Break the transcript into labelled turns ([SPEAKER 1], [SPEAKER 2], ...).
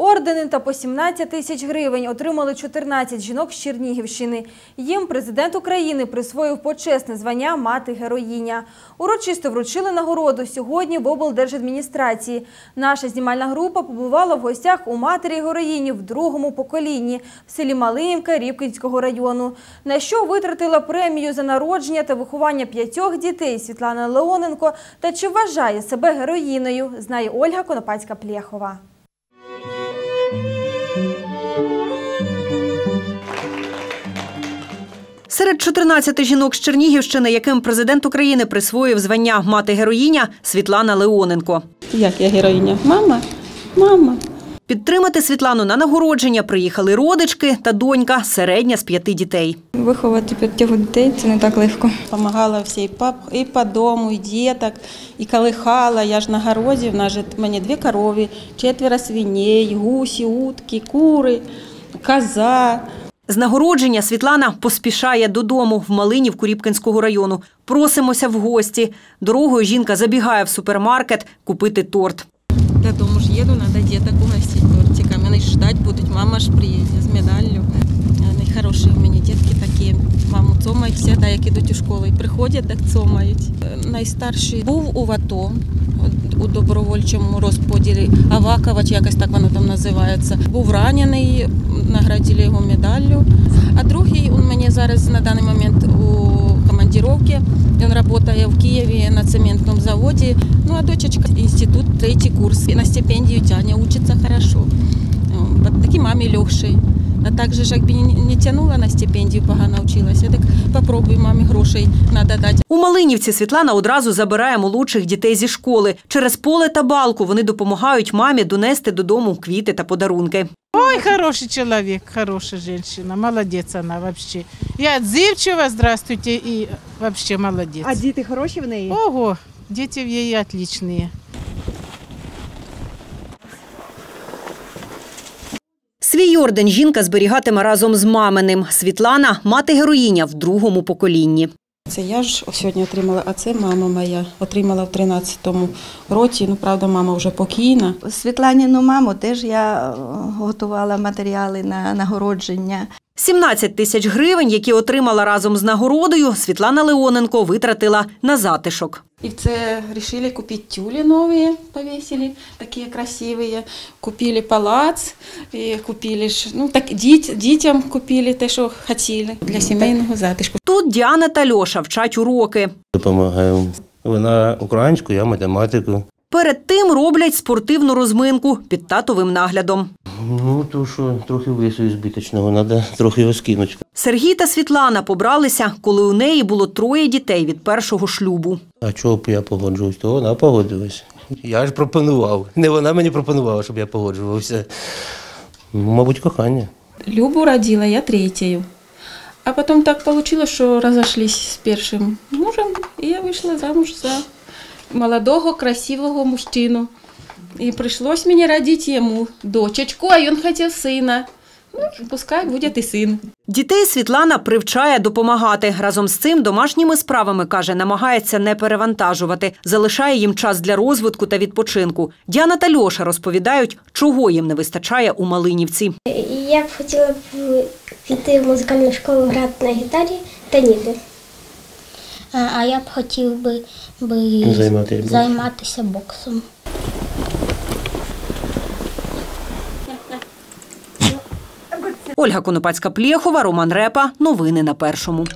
[SPEAKER 1] Ордени та по 17 тисяч гривень отримали 14 жінок з Чернігівщини. Їм президент України присвоїв почесне звання мати героїня. Урочисто вручили нагороду сьогодні в облдержадміністрації. Наша знімальна група побувала в гостях у матері героїні в другому поколінні в селі Малинівка Рібкінського району. На що витратила премію за народження та виховання п'ятьох дітей Світлана Леоненко та чи вважає себе героїною, знає Ольга Конопацька-Плєхова.
[SPEAKER 2] Серед 14 жінок з Чернігівщини, яким президент України присвоїв звання мати героїня Світлана Леоненко.
[SPEAKER 3] Як я героїня? Мама, мама.
[SPEAKER 2] Підтримати Світлану на нагородження приїхали родички та донька, середня з п'яти дітей.
[SPEAKER 4] Виховати п'ятьох дітей це не так легко.
[SPEAKER 3] Помагала всій пап і по дому, і діток, і колихала. Я ж на городі, в нас же в мене дві корови, четверо свиней, гусі, утки, кури, коза.
[SPEAKER 2] З нагородження Світлана поспішає додому в Малинівку Рібкінського району. Просимося в гості. Дорогою жінка забігає в супермаркет купити торт.
[SPEAKER 3] Додому ж їду, треба діток угостити тортиками. Вони ж ждать будуть, мама ж приїде з медаллю. Вони хороші у мене дітки такі. Маму цомають завжди, як ідуть у школу. І приходять, так цомають. Найстарший був у ВАТО у добровольчому розподілі. Авакова, чи якось так воно там називається. Був ранений, наградили його медаллю. А другий у мене зараз на даний момент у командировці. Він працює в Києві на цементному заводі. Ну а дочечка інститут, третій курс. І на стипендію тягне, учиться хорошо. Такій мамі легший. А так же, ж, якби не тягнула на стипендію, погано вчилася, попробуй мамі грошей треба дати.
[SPEAKER 2] У Малинівці Світлана одразу забирає молодших дітей зі школи. Через поле та балку вони допомагають мамі донести додому квіти та подарунки.
[SPEAKER 5] Ой, хороший человек, хорошая женщина, молодец она вообще. И отзывчива, здравствуйте, и вообще молодец.
[SPEAKER 6] А діти хороші в неї?
[SPEAKER 5] Ого, дети в ей отличные.
[SPEAKER 2] Свій орден жінка зберігатиме разом з маминим. Світлана мати героїня в другому поколінні.
[SPEAKER 3] Це я ж сьогодні отримала, а це мама моя отримала в 13-му році. Ну, правда, мама вже покійна.
[SPEAKER 7] Світланіну маму теж я е, готувала матеріали на нагородження.
[SPEAKER 2] 17 тисяч гривень, які отримала разом з нагородою, Світлана Леоненко витратила на затишок.
[SPEAKER 3] И це решили купить тюли новые, повесили, такие красивые. Купили палац, і купили, ж, ну, так, діт, дітям купили те, що хотіли для сімейного затишку.
[SPEAKER 2] Тут Діана та Льоша вчать уроки.
[SPEAKER 8] Допомагаємо. Вона українську, я математику.
[SPEAKER 2] Перед тим роблять спортивну розминку під татовим наглядом.
[SPEAKER 8] Ну, то що трохи весу збиточного, треба трохи його скинути.
[SPEAKER 2] Сергій та Світлана побралися, коли у неї було троє дітей від першого шлюбу.
[SPEAKER 8] А чого б я погоджувався, то вона погодилась. Я ж пропонував. Не вона мені пропонувала, щоб я погоджувався. Ну, Мабуть, кохання.
[SPEAKER 3] Любу родила я третьою. А потім так вийшло, що розійшлися з першим мужем, і я вийшла замуж за молодого, красивого мужчину. І прийшлось мені родити йому дочечку, а він хотів сина. Ну, пускай буде і син.
[SPEAKER 2] Дітей Світлана привчає допомагати. Разом з цим домашніми справами, каже, намагається не перевантажувати. Залишає їм час для розвитку та відпочинку. Діана та Льоша розповідають, чого їм не вистачає у Малинівці.
[SPEAKER 9] Я б хотіла б піти в музикальну школу грати на гітарі та ніде. А я б хотів би, би
[SPEAKER 8] Займатися боксом.
[SPEAKER 9] займатися боксом.
[SPEAKER 2] Ольга Конопацька-Плєхова, Роман Репа. Новини на першому.